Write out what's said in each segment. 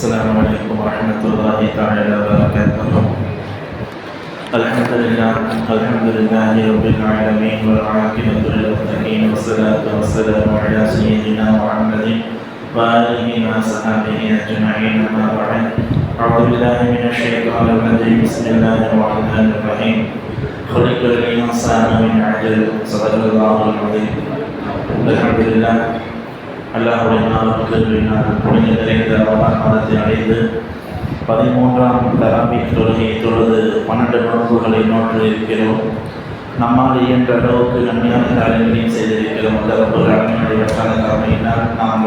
السلام عليكم ورحمة الله تعالى وبركاته. الحمد لله الحمد لله رب العالمين والعاقبة للمتقين والصلاة والسلام على سيدنا محمد وآله وصحبه أجمعين. أما بعد أعوذ بالله من الشيطان الرجيم. بسم الله الرحمن الرحيم. خلق الإنسان من عجل صدق الله العظيم. الحمد لله. அல்லாஹுடைய நாமத்தினால் புனித நிறைந்த ரமலான் மாதத்தை அடைந்து பதிமூன்றாம் தராபி தொழுகையை தொழுது பன்னெண்டு நோன்புகளை நோற்று இருக்கிறோம். நம்மால் இயன்ற அளவுக்கு நன்மையான காரியங்களையும் செய்திருக்கிறோம். அந்த ஒரு காரணமையினால் நாம்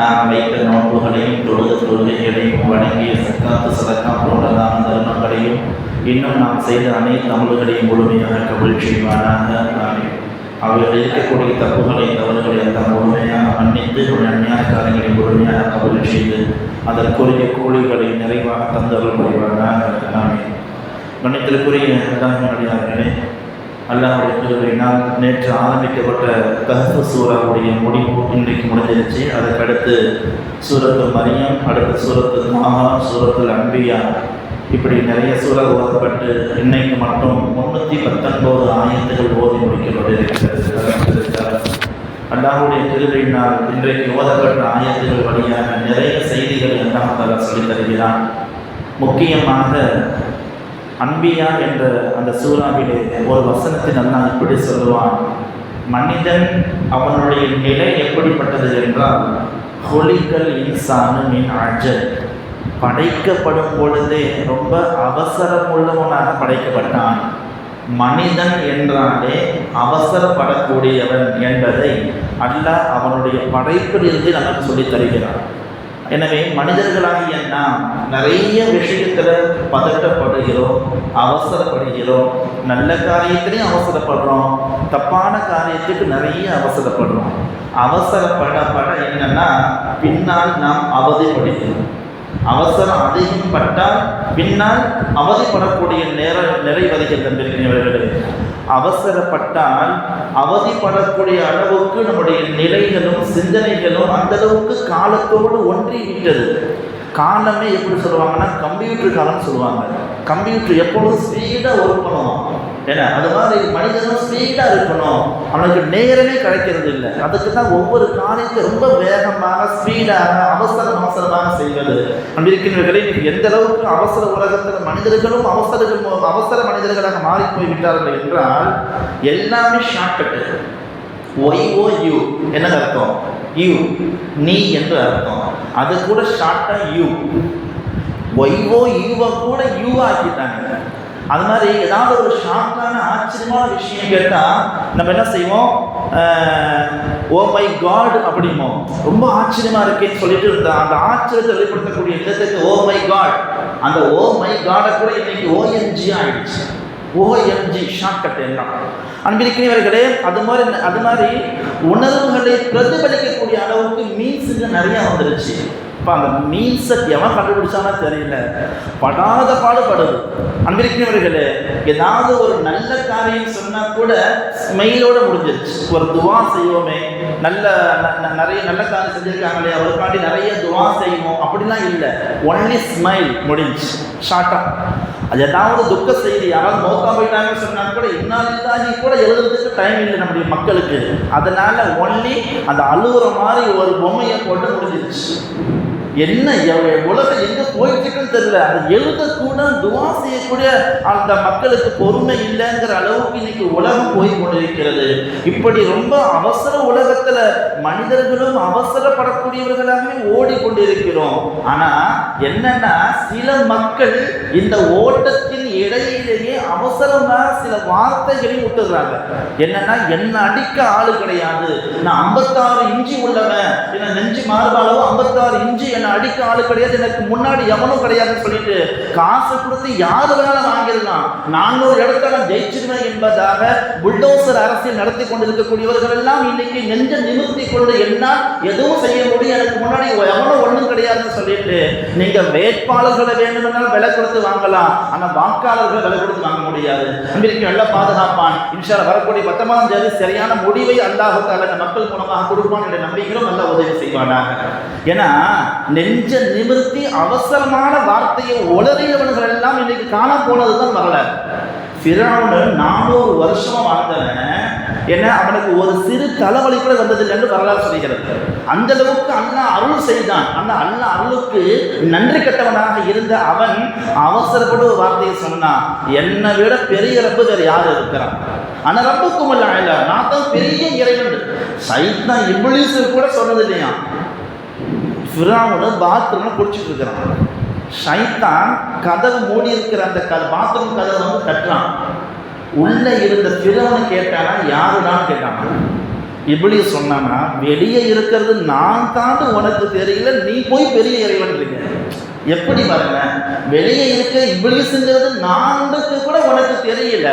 நாம் வைத்த நோன்புகளையும் தொழுது தொழுகைகளையும் வழங்கிய சக்காத்து சதக்கா போன்ற தான தர்மங்களையும் இன்னும் நாம் செய்த அனைத்து அமல்களையும் முழுமையாக கபல் செய்வானாக. ஆமீன். அவர்கள் இருக்கக்கூடிய தப்புகளை தவறுகளை அந்த முழுமையாக மன்னித்து நன்மையான காரியங்களை முழுமையாக கபல் செய்து அதற்குரிய கூலிகளை நிறைவாக தந்தவர்கள் முடிவாக ஆமீன் கணித்திற்குரிய அல்லாஹினடியார்களே அல்லாஹுடைய கிருபையினால் நேற்று ஆரம்பிக்கப்பட்ட கஹஃபு சூறாவுடைய முடிவு இன்றைக்கு முடிஞ்சிருச்சு. அதற்கடுத்து சூரத்து மரியம் அடுத்து சூரத்து மாஹா சூரத்தில் அன்பியா இப்படி நிறைய சூழல் ஓதப்பட்டு இன்னைக்கு மட்டும் முன்னூற்றி பத்தொன்பது ஆயத்துகள் ஓதி முடிக்கப்பட்டிருக்கிறது. அல்லாஹுடைய கிருபையினால் இன்றைக்கு ஓதப்பட்ட ஆயத்துகள் வழியாக நிறைய செய்திகள் அல்லாஹ் சொல்லி தருகிறான். முக்கியமாக அன்பியா என்ற அந்த சூறாவிலே ஒரு வசனத்தில் அல்லாஹ் இப்படி சொல்லுவான். மனிதன் அவனுடைய நிலை எப்படிப்பட்டது என்றால் ஹொலிகல் இன்சானு மின் அஜல். படைக்கப்படும் பொழுதே ரொம்ப அவசரம் உள்ளவனாக படைக்கப்பட்டான். மனிதன் என்றாலே அவசரப்படக்கூடியவன் என்பதை அல்லாஹ் அவனுடைய படைப்பிலிருந்து நமக்கு சொல்லித் தருகிறான் எனவே மனிதர்களாகிய நாம் நிறைய விஷயத்தில் பதட்டப்படுகிறோம் அவசரப்படுகிறோம் நல்ல காரியத்திலையும் அவசரப்படுறோம் தப்பான காரியத்துக்கு நிறைய அவசரப்படுறோம். அவசரப்பட பட என்னன்னா பின்னால் நாம் அவதிப்படுகிறோம். அவசரம் அதிகம் பட்டால் பின்னால் அவதிப்படக்கூடிய நேர நிறை வருகிறது அவசரப்பட்டால் அவதிப்படக்கூடிய அளவுக்கு நம்முடைய நிலைகளும் சிந்தனைகளும் அந்த அளவுக்கு காலத்தோடு ஒன்றி விட்டது காலமே எப்படி சொல்லுவாங்கன்னா கம்ப்யூட்டர் காலம்னு சொல்லுவாங்க. கம்ப்யூட்டர் எப்பொழுதும் ஸ்பீடாக ஒர்க் பண்ணுவோம் ஏன்னா அது மாதிரி மனிதனும் ஸ்பீடாக இருக்கணும். அவனுக்கு நேரமே கிடைக்கிறது இல்லை. அதுக்கு தான் ஒவ்வொரு காரியத்தையும் ரொம்ப வேகமாக ஸ்பீடாக அவசரம் அவசரமாக செய்வது. அப்படி இருக்கின்றவர்களே இன்னைக்கு எந்த அளவுக்கு அவசர உலகத்தில் மனிதர்களும் அவசரங்கள் அவசர மனிதர்களாக மாறி போய்விட்டார்கள் என்றால் எல்லாமே ஷார்ட்கட்டு ஒய்ஓ யூ என்ன அர்த்தம்? யூ நீ என்று அர்த்தம். அது கூட ஷார்ட்டாக யூ ஒய்ஓ யூவை கூட யூ ஆக்கிட்டாங்க. அது மாதிரி ஏதாவது ஒரு ஷாக்கான ஆச்சரியமான விஷயம் கேட்டால் நம்ம என்ன செய்வோம்? ஓ மை காட் அப்படிமோ ரொம்ப ஆச்சரியமா இருக்கேன்னு சொல்லிட்டு இருந்தால் அந்த ஆச்சரியத்தை வெளிப்படுத்தக்கூடிய விதத்துக்கு ஓ மை காட் அந்த ஓ மை காடை கூட இன்னைக்கு ஓஎன்ஜி ஆயிடுச்சு. ஓஎம்ஜி ஷார்ட்கட் எல்லாம். அன்பிருக்கிறவர்களே அது மாதிரி அது மாதிரி உணர்வுகளை பிரதிபலிக்கக்கூடிய அளவுக்கு மீன்ஸுங்க நிறையா வந்துருச்சு. இப்போ அந்த மீன்ஸை எவன் கண்டுபிடிச்சானோ தெரியல. படாத பாடுபடுது. அன்பிருக்கிறவர்களே ஏதாவது ஒரு நல்ல காரியம் சொன்னால் கூட ஸ்மெயிலோட முடிஞ்சிருச்சு. ஒரு துவா செய்வோமே. நல்ல ந- ந- நிறைய நல்ல காரியம் செஞ்சுருக்காங்களே அவருக்காண்டி நிறைய துவா செய்வோம். அப்படிலாம் இல்லை. ஒன்லி ஸ்மைல் முடிஞ்சு ஷார்ட்டாக அது ஏதாவது துக்க செய்தி யாராவது மௌத்தா போயிட்டாங்கன்னு சொன்னால் கூட இன்னாலில்லாஹி கூட எழுதுறதுக்கு டைம் இல்லை நம்முடைய மக்களுக்கு. அதனால ஒன்லி அந்த அழுகுற மாதிரி ஒரு பொம்மையை போட்டு முடிஞ்சிருச்சு. என்ன உலகம் எங்க போயிட்டுருக்குன்னு தெரியல. அதை எழுதக்கூட துவா செய்யக்கூடிய அந்த மக்களுக்கு பொறுமை இல்லைங்கிற அளவுக்கு இன்னைக்கு உலகம் போய் கொண்டிருக்கிறது. இப்படி ரொம்ப அவசர உலகத்துல மனிதர்களும் அவசரப்படக்கூடியவர்களாகவே ஓடிக்கொண்டிருக்கிறோம். ஆனா என்னன்னா சில மக்கள் இந்த ஓட்டத்தின் இடையிலேயே அவசரமாக சில வார்த்தைகளை விட்டுறாங்க என்னன்னா என்ன அடிக்க ஆளு கிடையாது. நான் ஐம்பத்தாறு இஞ்சி உள்ளவன். என்ன நெஞ்சு மார்பாளவு ஐம்பத்தாறு இஞ்சி என்னை அடிக்க ஆளு கிடையாது. எனக்கு முன்னாடி எவனும் கிடையாதுன்னு சொல்லிட்டு காசு கொடுத்து யாரு வேணாலும் வாங்கிடலாம். நானூறு இடத்துல நான் ஜெயிச்சிருவேன் என்பதாக புல்டோசர் அரசியல் நடத்தி கொண்டிருக்கக்கூடியவர்கள் எல்லாம் இன்னைக்கு நெஞ்ச நிமிர்த்தி கொண்டு என்ன எதுவும் செய்ய முடியும். எனக்கு முன்னாடி எவனும் ஒன்றும் கிடையாதுன்னு சொல்லிட்டு நீங்க வேட்பாளர்களை வேண்டுமென்றால் விலை கொடுத்து வாங்கலாம். ஆனா வாக்காளர்களை விலை கொடுத்து வாங்க முடியாது. அன்பிற்கு நல்ல பாதுகாப்பான். இன்ஷால வரக்கூடிய பத்தொன்பதாம் தேதி சரியான முடிவை அல்லாஹ் தாலா மக்கள் மூலமாக கொடுப்பான் என்ற நம்பிக்கையிலும் நல்ல உதவி செய்வானாக. ஏன்னா நெஞ்ச நிமிர்த்தி அவசரமான வார்த்தையை உளறியவர்கள் எல்லாம் இன்னைக்கு காண போனதுதான் வரல ஃபிரௌனு நானூறு வருஷமா வாழ்ந்தவன். ஏன்னா அவனுக்கு ஒரு சிறு தலைவலி கூட வந்ததில்லை என்று வரலாறு சொல்கிறது. அந்த அளவுக்கு அண்ணா அருள் செய்தான். அந்த அண்ணா அருளுக்கு நன்றி கட்டவனாக இருந்த அவன் அவசரப்பட்டு ஒரு வார்த்தையை சொன்னான். என்னை விட பெரிய ரப்பு வேறு யார் இருக்கிறான்? ஆனா ரப்புக்கும் இல்ல நான் தான் பெரிய இறைவன். சைத்னா இப்ளீஸ் கூட சொன்னது இல்லையா? ஃபிராவுன்னு பாத்ரூம்ல குடிச்சிட்டு இருக்கிறான். சைத்தான் கதவு மூடி இருக்கிற அந்த பாத்ரூம் கதவை வந்து கட்டுறான் உள்ளே இருந்த பிறவனை கேட்டானா யாருடான்னு கேட்டானா. இப்படி சொன்னானா வெளியே இருக்கிறது நான் தான் உனக்கு தெரியல நீ போய் பெரிய இறைவன் இருக்கேன் எப்படி பாருங்க? வெளியே இருக்க இபிலிஸ்ங்கிறது நான்கு கூட உனக்கு தெரியல.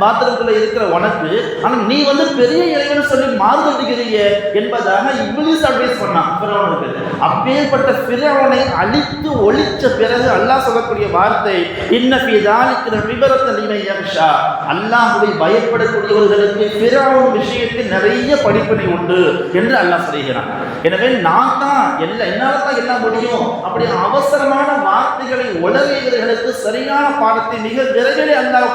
பாத்திரத்துல இருக்கிற உனக்கு. ஆனா நீ வந்து பெரிய இறைவன் சொல்லி மாறுதடிக்கிறீங்க என்பதாக இபிலிஸ் அட்வைஸ் பண்ணான் பிறவனுக்கு அப்பேற்பட்ட பிறவனை அழித்து ஒழிச்ச பிறகு அல்லாஹ் சொல்லக்கூடிய வார்த்தை இன்னபி தாலிக்கிற விபரத்தலிமை யக்ஷா. அல்லாஹுவை பயப்படக்கூடியவர்களுக்கு பிறவன் விஷயத்தில் நிறைய படிப்பினை உண்டு என்று அல்லாஹ் சொல்கிறான். எனவே நான் தான் எல்லாம் என்னால தான் எல்லாம் முடியும். அப்படி அவசரமான வார்த்தைகளை உளவியவர்களுக்கு சரியான பாடத்தை மிக விரைவில் அல்லாஹ்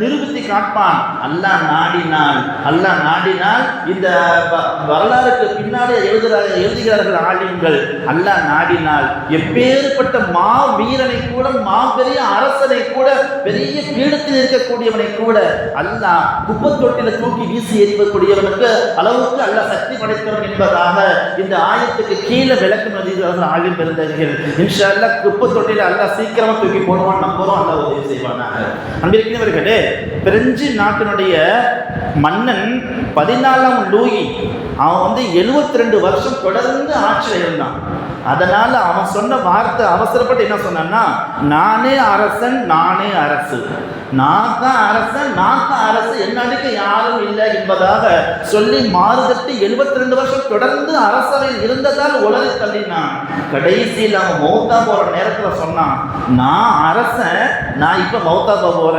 நிரூபித்து காட்பான் அல்லாஹ் நாடினால் அல்லாஹ் நாடினால் இந்த வ- வரலாறுக்கு பின்னாடி எழுதுகிறார்கள் எழுதுகிறார்கள் ஆலயங்கள் அல்லாஹ் நாடினால். எப்பேற்பட்ட மா வீரனை கூட மாபெரிய அரசனை கூட பெரிய பீடத்தில் இருக்கக்கூடியவனை கூட அல்லாஹ் குப்பத்தொட்டில தூக்கி வீசி எறிவக்கூடியவனுக்கு அளவுக்கு அல்லாஹ் சக்தி படைத்தவன் என்பதாக இந்த ஆயத்துக்கு கீழே விளக்கம் எழுதுகிறார்கள் ஆலயம் பெருந்தர்கள் இன்ஷா நல்லா குப்பு தொட்டியில் நல்லா சீக்கிரமா தூக்கி போடுவான் நம்புறோம். அல்ல உதவி செய்வானாங்க அன்பிருக்கிறவர்களே பிரெஞ்சு நாட்டினுடைய மன்னன் பதினாலாம் லூயி அவன் வந்து 72 ரெண்டு வருஷம் தொடர்ந்து ஆட்சியில் இருந்தான். அதனால் அவன் சொன்ன வார்த்தை அவசரப்பட்டு என்ன சொன்னான்னா நானே அரசன் நானே அரசு. நான் தான் அரசன் நான் தான் அரசு. என்ன யாரும் இல்லை என்பதாக சொல்லி மாறுதட்டு எழுபத்தி ரெண்டு வருஷம் தொடர்ந்து அரசவையில் இருந்ததால் உலகை தள்ளினான். கடைசியில் அவன் மௌத்தா போகிற நேரத்தில் சொன்னான் நான் அரசன் நான் இப்போ மௌத்தா போக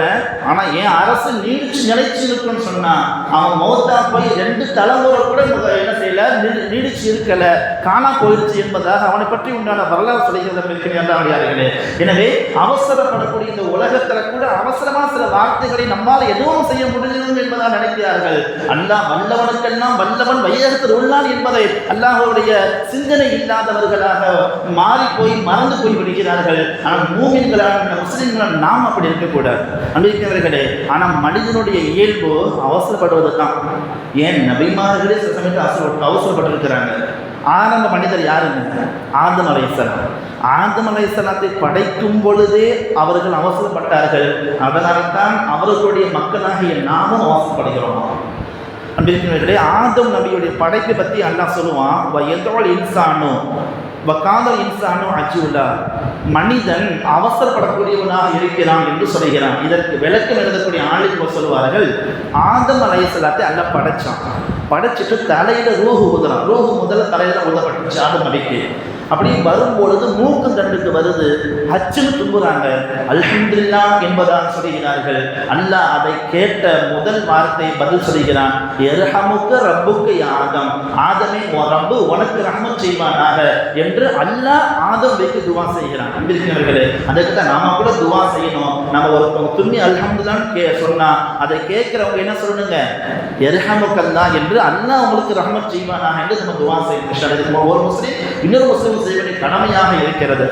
ஆனால் என் அரசு நீடிச்சு நிலைச்சு இருக்குன்னு சொன்னான். அவன் மௌத்தா போய் ரெண்டு தலைமுறை கூட என்ன செய்யல? நீ- நீடிச்சு இருக்கல. காணா போயிருச்சு என்பதாக அவனை பற்றி உண்டான வரலாறு சொல்கிறது இருக்கிறார்களே எனவே அவசரப்படக்கூடிய இந்த உலகத்துல கூட அவசரமா சில வார்த்தைகளை நம்மால் எதுவும் செய்ய முடியும் என்பதாக நினைக்கிறார்கள். அல்லாஹ் வல்லவனுக்கெல்லாம் வல்லவன் வையகத்தில் உள்ளான் என்பதை அல்லாஹ்வுடைய சிந்தனை இல்லாதவர்களாக மாறி போய் மறந்து போய் விடுகிறார்கள் ஆனால் மூமின்களான முஸ்லிம்களான நாம் அப்படி இருக்கக்கூடாது. அன்பிருக்கிறவர்களே ஆனால் மனிதனுடைய இயல்பு அவசரப்படுவது தான் ஏன்? நபிமார்களே சில சமயத்தில் அவசர அவசரப்பட்டிருக்கிறாங்க ஆரம்ப மனிதர் யாருங்க ஆதம் அலைசலாம் ஆதம் படைக்கும் பொழுதே அவர்கள் அவசரப்பட்டார்கள். அதனால்தான் அவர்களுடைய மக்களாகிய நாமும் அவசரப்படுகிறோம். அன்பிருக்கிறவர்களே ஆதம் நபியுடைய படைப்பை பற்றி அல்லாஹ் சொல்லுவான் "வ யதஉல் இன்சானு வ காதல் இன்சானு அஜுலா மனிதன் அவசரப்படக்கூடியவனாக இருக்கிறான் என்று சொல்கிறான் இதற்கு விளக்கம் எழுதக்கூடிய ஆளுக்கு சொல்லுவார்கள் ஆதம் அலைசலாத்தை அல்ல படைச்சான். படைச்சிட்டு தலையில ரோகு ஊதுறான். ரோகு முதல்ல தலையில ஊதப்பட்டுச்சு ஆதம் நபிக்கு அப்படி வரும்பொழுது மூக்கு தண்டுக்கு வருது ஹச்சுன்னு தும்புறாங்க அல்ஹம்துல்லா என்பதான் சொல்கிறார்கள். அல்லாஹ் அதை கேட்ட முதல் வார்த்தை பதில் சொல்கிறான். எர்ஹமுக்கு ரப்புக்கு ஆதம் ஆதமே ரப்பு உனக்கு ரஹ்மத் செய்வானாக என்று அல்லாஹ் ஆதம் வைத்து துவா செய்கிறான். அன்பிருக்கிறவர்களே அதுக்கு தான் நாம கூட துவா செய்யணும். நம்ம ஒருத்தவங்க தும்மி அல்ஹம்துல்லான்னு கே சொன்னா அதை கேட்கிறவங்க என்ன சொல்லணுங்க? எர்ஹமுக்கல்லா என்று அல்லாஹ் உங்களுக்கு ரஹ்மத் செய்வானாக என்று நம்ம துவா செய்யணும். ஒரு முஸ்லீம் இன்னொரு முஸ்லீம் செய்ய வேண்டிய கடமையாக இருக்கிறது.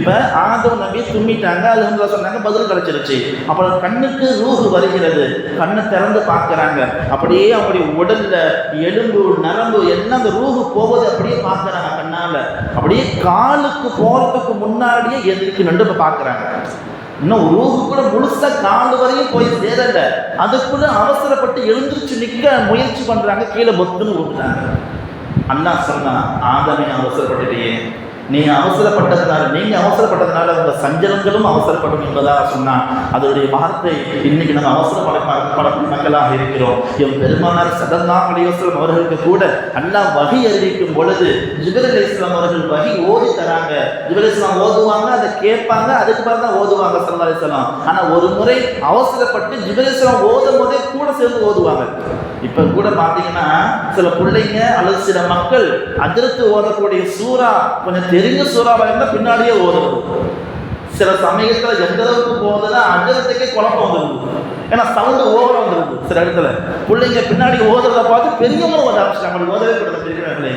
இப்ப ஆதம் நபி தும்மிட்டாங்க அல்ஹம்துலில்லாஹ் சொன்னாங்க பதில் கிடைச்சிருச்சு. அப்புறம் கண்ணுக்கு ரூஹு வருகிறது. கண்ணை திறந்து பார்க்கறாங்க. அப்படியே அவங்களுடைய உடல்ல எலும்பு நரம்பு எல்லாம் அந்த ரூஹு போவது அப்படியே பார்க்கிறாங்க கண்ணால. அப்படியே காலுக்கு போறதுக்கு முன்னாடியே எதிர்க்கு நண்டு இப்ப இன்னும் ரூஹு கூட முழுசா காலு வரையும் போய் சேரல. அதுக்குள்ள அவசரப்பட்டு எழுந்திருச்சு நிக்க முயற்சி பண்றாங்க கீழே பொத்துன்னு விட்டுறாங்க அண்ணா சொன்னா ஆதமே அவசரப்பட்டுட்டே நீ அவசரப்பட்டதுனால நீங்க அவசரப்பட்டதுனால உங்க சஞ்சலங்களும் அவசரப்படும் என்பதாக சொன்னான். அதனுடைய வார்த்தை இன்னைக்கு நம்ம அவசரப்படக்கூடிய மக்களாக இருக்கிறோம் என் பெருமானார் சதல்லா அலிவசலம் அவர்களுக்கு கூட அல்லா வகை அறிவிக்கும் பொழுது ஜிபர் இஸ்லாம் அவர்கள் வகை ஓதி தராங்க ஜிபர் இஸ்லாம் ஓதுவாங்க அதை கேட்பாங்க அதுக்கு பிறகு தான் ஓதுவாங்க சல்லா இஸ்லாம் ஆனா ஒரு முறை அவசரப்பட்டு ஜிபர் இஸ்லாம் ஓதும் போதே கூட சேர்ந்து ஓதுவாங்க இப்ப கூட பாத்தீங்கன்னா சில பிள்ளைங்க அல்லது சில மக்கள் அதிர்த்து ஓதக்கூடிய சூறா கொஞ்சம் தெரிஞ்ச சூறாவா இருந்தா பின்னாடியே ஓதுறது. சில சமயத்துல எந்த அளவுக்கு போகுதுன்னா அதிர்த்துக்கே குழப்பம் வந்துருது. ஏன்னா சவுண்டு ஓவராக வந்துருக்கு சில இடத்துல. பிள்ளைங்க பின்னாடி ஓதுறதை பார்த்து பெரியவங்களும் ஓத ஆரம்பிச்சிட்டாங்க. ஓதவே கூடாது பெரியவர்களே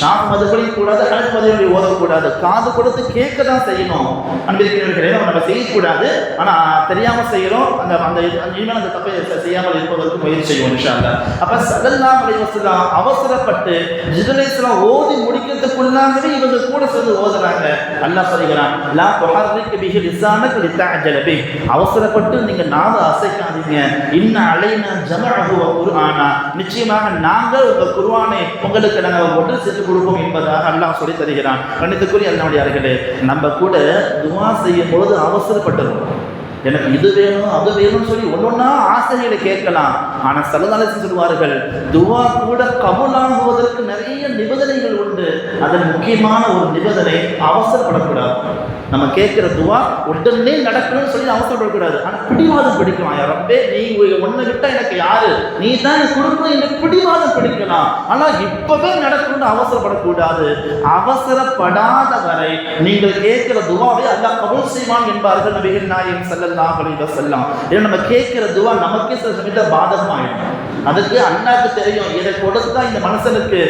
ஷாப் மதுபடி கூடாது கணக்கு மதுபடி ஓதக்கூடாது. காது கொடுத்து கேட்க தான் செய்யணும். அன்பிருக்கிறவர்களே நம்ம செய்யக்கூடாது. ஆனால் தெரியாமல் செய்யறோம். அந்த அந்த இது- இனிமேல் அந்த தப்பை செய்யாமல் இருப்பதற்கு முயற்சி செய்வோம் நிஷாங்க அப்போ அப்ப சதல்லா அலைவசலாம் அவசரப்பட்டு ஜிதலேஸ்லாம் ஓதி முடிக்கிறதுக்குள்ளாகவே இவங்க கூட சேர்ந்து ஓதுறாங்க. அல்லாஹ் சொல்கிறான் லா துஹர்ரிக் மிக லிசானக லிதஅஜல பிஹ். அவசரப்பட்டு நீங்கள் நீங்க அசைக்கலாம் அசைக்காதீங்க இன்ன அலைனா ஜமரகுவ குர்ஆனா. நிச்சயமாக நாங்கள் உங்க குருவானை உங்களுக்கு நாங்கள் ஒன்று சேர்த்து கொடுப்போம் என்பதாக அல்லாஹ் சொல்லி தருகிறான். கணித்துக்குரிய அருகிலே நம்ம கூட துவா செய்யும் பொழுது அவசரப்பட்டதும் எனக்கு இது வேணும் அது வேணும்னு சொல்லி ஒன்னொன்னா ஆசைகளை கேட்கலாம். ஆனா சலதாலசி சொல்வார்கள் துவா கூட கபுலாகுவதற்கு நிறைய நிபந்தனைகள் உண்டு. அதன் முக்கியமான ஒரு நிபந்தனை அவசரப்படக்கூடாது. நம்ம கேட்குற துவா உடனே நடக்கணும்னு சொல்லி அவசரப்படக்கூடாது ஆனால் பிடிவாதம் பிடிக்கலாம். யாரப்பே நீ ஒன்று விட்டால் எனக்கு யாரு? நீ தான் கொடுக்கணும் எனக்கு பிடிவாதம் பிடிக்கலாம். ஆனால் இப்போவே நடக்கணும்னு அவசரப்படக்கூடாது. அவசரப்படாத வரை நீங்கள் கேட்கிற துவாவை அல்லா கபூல் செய்வான் என்பார்கள் நபிகள் நாயகம் செல்லலாம் அலைஹி சொல்லலாம் ஏன்னா நம்ம கேட்கிற துவா நமக்கே சில சமயத்தில் பாதகமாயிடும். அதுக்கு அண்ணாக்கு தெரியும். இதை கொடுத்தா இந்த மனுஷனுக்கு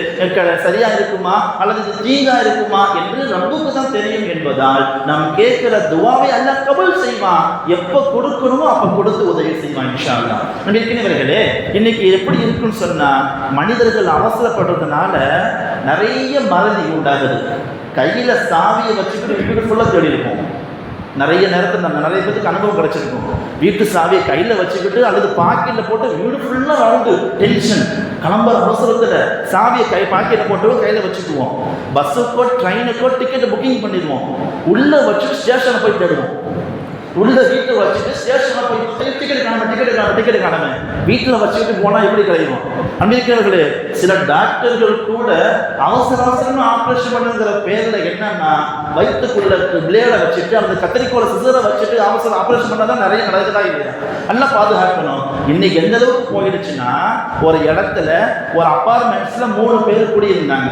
சரியா இருக்குமா? அல்லது இது தீங்கா இருக்குமா? என்று ரப்புக்கு தான் தெரியும் என்பதால் நாம் கேட்கிற துவாவை அல்ல கபல் செய்வான். எப்ப கொடுக்கணுமோ அப்ப கொடுத்து உதவி செய்வான் இன்ஷால்லா இருக்கிறவர்களே இன்னைக்கு எப்படி இருக்குன்னு சொன்னா மனிதர்கள் அவசரப்படுறதுனால நிறைய மறதி உண்டாகுது. கையில சாவியை வச்சுக்கிட்டு வீடு ஃபுல்லாக தேடி இருப்போம் நிறைய நேரத்தில் நம்ம நிறைய பேருக்கு அனுபவம் கிடச்சிருக்கும். வீட்டு சாவியை கையில் வச்சுக்கிட்டு அல்லது பாக்கெட்டில் போட்டு வீடு ஃபுல்லாக ரவுண்டு டென்ஷன் கிளம்புற அவசரத்தில் சாவியை கை பாக்கெட்டில் போட்டு கையில் வச்சுக்குவோம். பஸ்ஸுக்கோ ட்ரெயினுக்கோ டிக்கெட் புக்கிங் பண்ணிடுவோம். உள்ளே வச்சுட்டு ஸ்டேஷனை போய் தேடுவோம். உள்ள வீட்டில் வச்சுட்டு ஸ்டேஷனில் போய் டிக்கெட் காணாம டிக்கெட் காணாம டிக்கெட் காணாம. வீட்டில் வச்சுக்கிட்டு போனால் எப்படி கிடைக்கும் அமெரிக்கர்களே சில டாக்டர்கள் கூட அவசர அவசரமாக ஆப்ரேஷன் பண்ணுங்கிற பேரில் என்னன்னா வயிற்றுக்குள்ள பிளேடை வச்சுட்டு அந்த கத்திரிக்கோலை சிசரை வச்சுட்டு அவசரம் ஆப்ரேஷன் பண்ணாதான் நிறைய நடக்குதா இல்லையா? நல்லா பாதுகாக்கணும். இன்னைக்கு எந்த அளவுக்கு போயிடுச்சுன்னா ஒரு இடத்துல ஒரு அப்பார்ட்மெண்ட்ஸ்ல மூணு பேர் குடியிருந்தாங்க.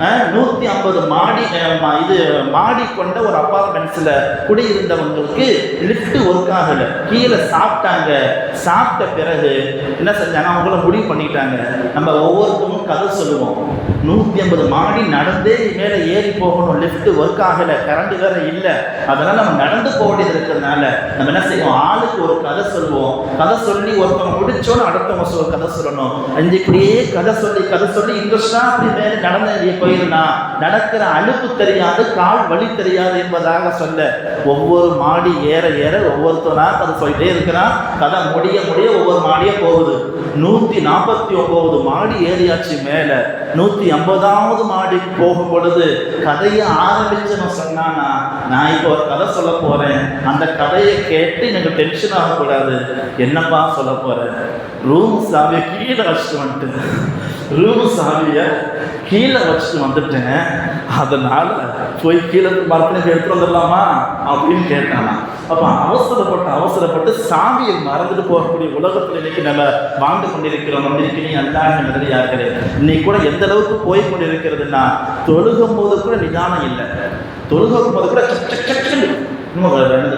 நூற்றி நூத்தி ஐம்பது மாடி மா- இது மாடி கொண்ட ஒரு அப்பார்ட்மெண்ட்ஸ்ல குடியிருந்தவங்களுக்கு லிஃப்ட் ஒர்க் ஆகல. கீழே சாப்பிட்டாங்க. சாப்பிட்ட பிறகு என்ன செஞ்சாங்க? அவங்கள முடிவு பண்ணிட்டாங்க. நம்ம ஒவ்வொருத்தரும் கதை சொல்லுவோம். நூத்தி ஐம்பது மாடி நடந்தே மேலே ஏறி போகணும். லிஃப்ட் ஒர்க் ஆகல கரண்ட் வேற இல்லை. அதனால நம்ம நடந்து போக வேண்டியது இருக்கிறதுனால நம்ம என்ன செய்வோம்? ஆளுக்கு ஒரு கதை சொல்லுவோம். கதை சொல்லி ஒருத்தவங்க முடிச்சோன்னு அடுத்தவங்க சொல்ல கதை சொல்லணும். இந்த இப்படியே கதை சொல்லி கதை சொல்லி இன்ட்ரெஸ்டா அப்படி மேலே நடந்த போயிருந்தா நடக்கிற அலுப்பு தெரியாது கால் வலி தெரியாது என்பதாக சொல்ல ஒவ்வொரு மாடி ஏற ஏற ஒவ்வொருத்தனா கதை சொல்லிட்டே இருக்கிறான் கதை முடிய முடிய ஒவ்வொரு மாடியே போகுது. நூத்தி நாற்பத்தி ஒன்பது மாடி ஏறியாச்சு மேல. நூத்தி ஐம்பதாவது மாடிக்கு போகும் பொழுது கதையை நம்ம சொன்னானா நான் இப்போ ஒரு கதை சொல்ல போறேன். அந்த கதையை கேட்டு எனக்கு டென்ஷன் ஆகக்கூடாது. என்னப்பா சொல்ல போறேன் ரூம் சாவியை கீழே வச்சுட்டு வந்துட்டேன் ரூம் சாவியை கீழே வச்சுட்டு வந்துட்டேன். அதனால போய் கீழே மரத்துல எடுத்து வந்துடலாமா? அப்படின்னு கேட்டானா. அப்ப அவசரப்பட்டு அவசரப்பட்டு சாமியை மறந்துட்டு போகக்கூடிய உலகத்தில் இன்னைக்கு நம்ம வாழ்ந்து கொண்டிருக்கிறோம். வந்திருக்கிறீங்க அல்லாஹ் முதலியார்களே இன்னைக்கு கூட எந்த அளவுக்கு போய் கொண்டிருக்கிறதுனா தொழுகும் போது கூட நிதானம் இல்லை. தொழுகும் போது கூட சக் சக் சக்குன்னு இன்னும் ஒரு இன்னும்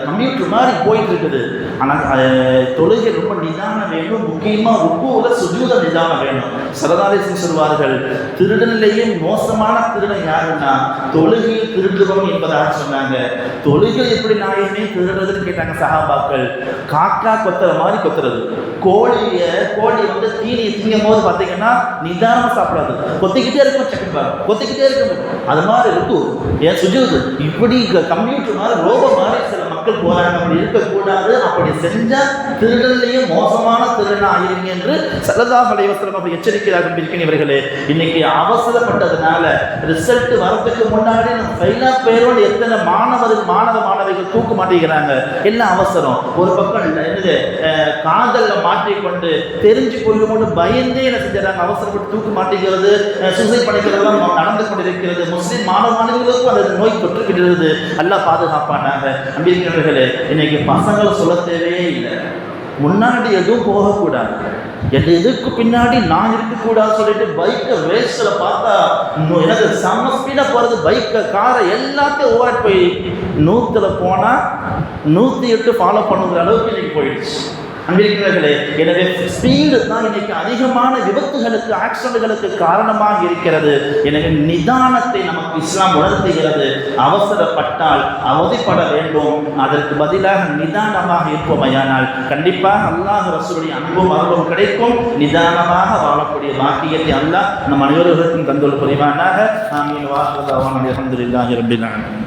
கம்ப்யூட்டர் மாதிரி போயிட்டு இருக்குது ஆனால் தொழுகை ரொம்ப நிதானம் வேணும் முக்கியமாக ரொம்ப சுஜூத நிதானம் வேணும். சரதாரிசன் சொல்வார்கள் திருடனிலேயே மோசமான திருடன் யாருன்னா தொழுகையில் திருடுபவன் என்பதாக சொன்னாங்க. தொழுகை எப்படி நாயமே திருடுறதுன்னு கேட்டாங்க சகாபாக்கள். காக்கா கொத்துற மாதிரி கொத்துறது. கோழிய கோழி வந்து தீனியை திங்கும் போது பார்த்தீங்கன்னா நிதானமாக சாப்பிடாது. கொத்திக்கிட்டே இருக்கும் செகண்ட் கொத்திக்கிட்டே இருக்கும். அது மாதிரி இருக்கும். ஏன் சுஜூது இப்படி கம்ப்யூட்டர் மாதிரி ரோபோ சில மக்கள் போறாங்க அப்படி இருக்கக்கூடாது. அப்படி செஞ்ச திருடன்லையும் மோசமான திருடனா ஆயிருங்க என்று சல்லதா அப்படி அவர் எச்சரிக்கையாக இருக்கின்றவர்களே இன்னைக்கு அவசரப்பட்டதுனால ரிசல்ட் வரதுக்கு முன்னாடி நம்ம ஃபெயிலா எத்தனை மாணவர்கள் மாணவ மாணவிகள் தூக்க மாட்டேங்கிறாங்க என்ன அவசரம்? ஒரு பக்கம் என்னது? அஹ், மாற்றிக்கொண்டு தெரிஞ்சு கொண்டு பயந்தே என்ன செஞ்சாங்க அவசரப்பட்டு தூக்க மாட்டேங்கிறது சூசைட் பண்ணிக்கிறதெல்லாம் நடந்து கொண்டிருக்கிறது. முஸ்லீம் மாணவ மாணவிகளுக்கும் அந்த நோய் தொற்றுகிறது நல்லா பாதுகாப்பானாங்க அம்பிருக்கிறவர்களே இன்னைக்கு பசங்களை சொல்ல தேவையே இல்லை. முன்னாடி எதுவும் போகக்கூடாது. என் இதுக்கு பின்னாடி நான் இருக்கக்கூடாது சொல்லிட்டு பைக்கை ரேஸில் பார்த்தா எனக்கு செம்ம ஸ்பீடாக போகிறது பைக்கை காரை எல்லாத்தையும் ஓவர் போய் நூற்றில் போனால் நூற்றி எட்டு ஃபாலோ பண்ணுங்கிற அளவுக்கு இன்னைக்கு போயிடுச்சு. அங்கிருக்கிறார்களே எனவே ஸ்பீடு தான் இன்னைக்கு அதிகமான விபத்துகளுக்கு ஆக்சிடென்ட்களுக்கு காரணமாக இருக்கிறது. எனவே நிதானத்தை நமக்கு இஸ்லாம் உணர்த்துகிறது. அவசரப்பட்டால் அவதிப்பட வேண்டும். அதற்கு பதிலாக நிதானமாக இருப்போமையானால் கண்டிப்பாக அல்லாஹ் ரசூலுடைய அன்பும் அருளும் கிடைக்கும். நிதானமாக வாழக்கூடிய பாக்கியத்தை அல்லாஹ் நம் அனைவருக்கும் தந்துள்ள புரிவானாக ஆமீன். வாசலாவான அலமதுல்லாஹி ரபில் ஆலமீன்.